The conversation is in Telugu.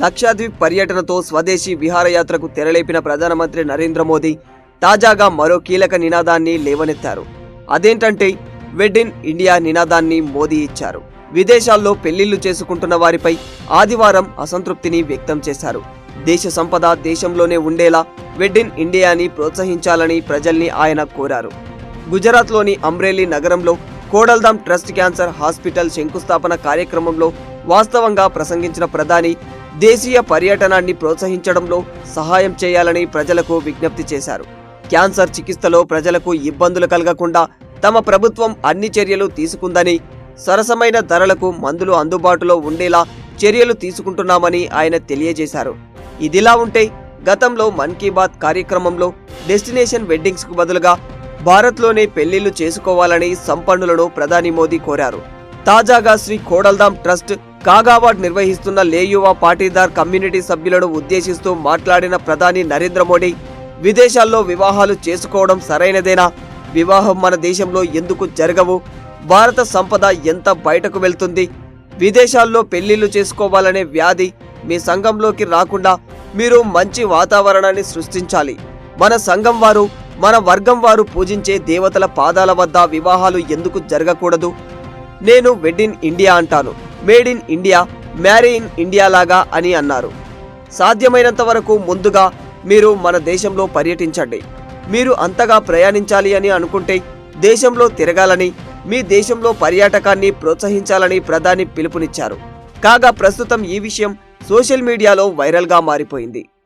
లక్షాద్వీప్ పర్యటనతో స్వదేశీ విహారయాత్రకు తెరలేపిన ప్రధానమంత్రి నరేంద్ర మోదీ తాజాగా మరో కీలక నినాదాన్ని లేవనెత్తారు. అదేంటంటే వెడ్ ఇన్ ఇండియా నినాదాన్ని మోదీ ఇచ్చారు. విదేశాల్లో పెళ్ళిళ్ళు చేసుకుంటున్న వారిపై ఆదివారం అసంతృప్తిని వ్యక్తం చేశారు. దేశ సంపద దేశంలోనే ఉండేలా వెడ్ ఇన్ ఇండియాని ప్రోత్సహించాలని ప్రజల్ని ఆయన కోరారు. గుజరాత్లోని అమ్రేలీ నగరంలో కోడల్దామ్ ట్రస్ట్ క్యాన్సర్ హాస్పిటల్ శంకుస్థాపన కార్యక్రమంలో వాస్తవంగా ప్రసంగించిన ప్రధాని దేశీయ పర్యటనాన్ని ప్రోత్సహించడంలో సహాయం చేయాలని ప్రజలకు విజ్ఞప్తి చేశారు. క్యాన్సర్ చికిత్సలో ప్రజలకు ఇబ్బందులు కలగకుండా తమ ప్రభుత్వం అన్ని చర్యలు తీసుకుందని సరసమైన ధరలకు మందులు అందుబాటులో ఉండేలా చర్యలు తీసుకుంటున్నామని ఆయన తెలియజేశారు. ఇదిలా ఉంటే గతంలో మన్ కీ బాత్ కార్యక్రమంలో డెస్టినేషన్ వెడ్డింగ్స్కు బదులుగా భారత్లోనే పెళ్ళిళ్ళు చేసుకోవాలని సంపన్నులను ప్రధాని మోదీ కోరారు. తాజాగా శ్రీ కోడల్దాం ట్రస్ట్ కాగావాడ్ నిర్వహిస్తున్న లేయువా పాటీదార్ కమ్యూనిటీ సభ్యులను ఉద్దేశిస్తూ మాట్లాడిన ప్రధాని నరేంద్ర మోడీ విదేశాల్లో వివాహాలు చేసుకోవడం సరైనదేనా? వివాహం మన దేశంలో ఎందుకు జరగవు? భారత సంపద ఎంత బయటకు వెళ్తుంది? విదేశాల్లో పెళ్ళిళ్ళు చేసుకోవాలనే వ్యాధి మీ సంఘంలోకి రాకుండా మీరు మంచి వాతావరణాన్ని సృష్టించాలి. మన సంఘం వారు మన వర్గం వారు పూజించే దేవతల పాదాల వద్ద వివాహాలు ఎందుకు జరగకూడదు? నేను వెడ్ ఇన్ ఇండియా అంటాను. Made in India marry in India లాగా అని అన్నారు. సాధ్యమైనంత వరకు ముందుగా మీరు మన దేశంలో పర్యటించండి. మీరు అంతగా ప్రయాణించాలి అని అనుకుంటే దేశంలో తిరగాలని మీ దేశంలో పర్యాటకాన్ని ప్రోత్సహించాలని ప్రధాని పిలుపునిచ్చారు. కాగా ప్రస్తుతం ఈ విషయం సోషల్ మీడియాలో వైరల్గా మారిపోయింది.